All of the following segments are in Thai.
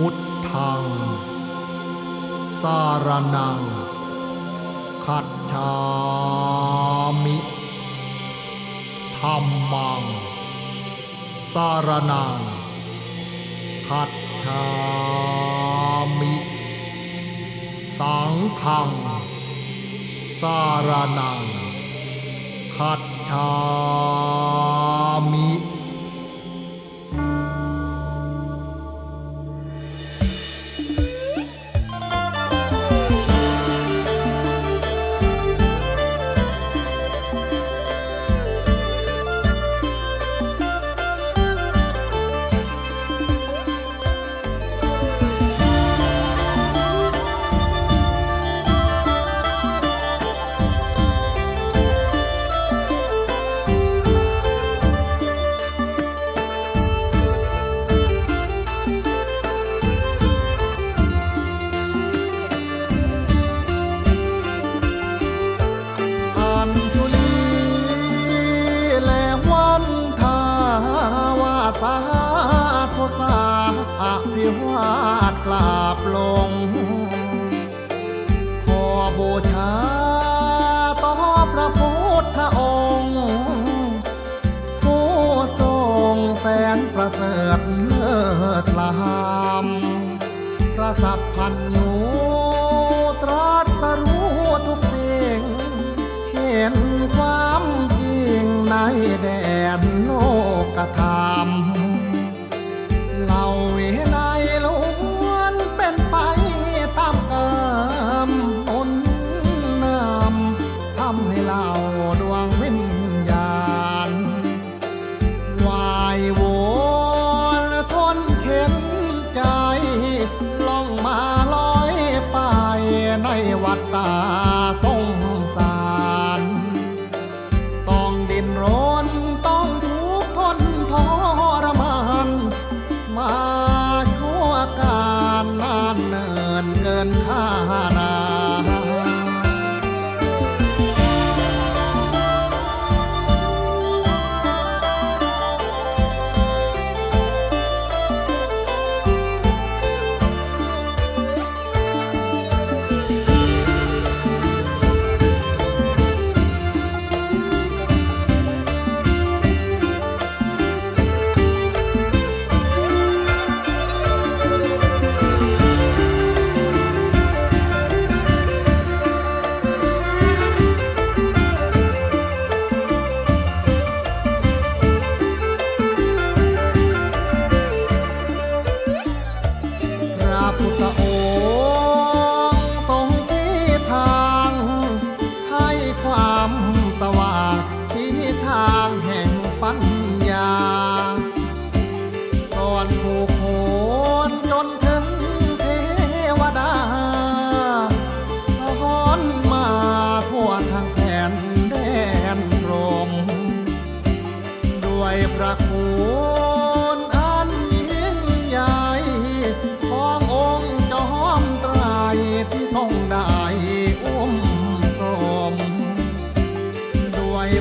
พุทธัง สารนัง ขัดฌามิธรรมัง สารนัง ขัดฌามิ สังฆัง สารนัง ขัดฌา วาดกราบลง ขอบูชาต่อพระพุทธองค์ ผู้ทรงแสนประเสริฐ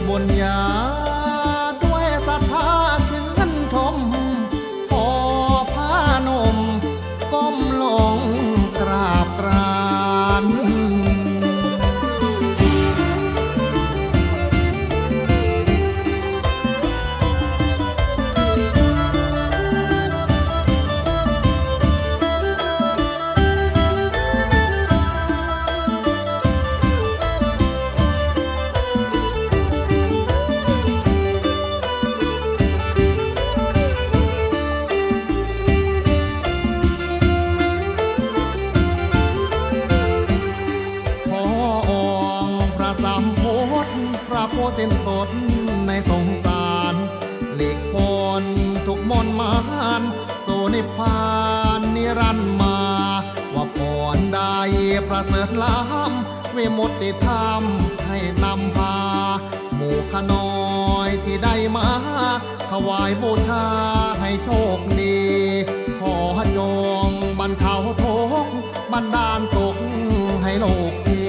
บนยา ประเสริฐล้ำเวมุติธรรมให้นำพา หมู่ขน้อยที่ได้มา ถวายบูชาให้โชคดี ขอโยงบรรเทาทุกบรรดาลสุขให้โลกที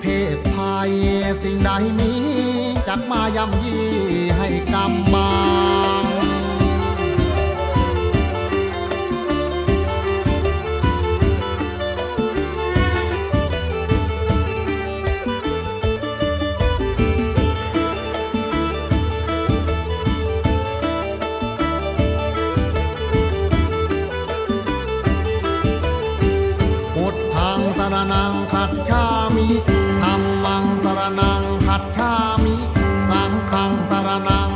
เพศภัยสิ่งใดมีจักมายำ ขัดชามิธรรมังสารนังขัดชามิ สังฆังสารนัง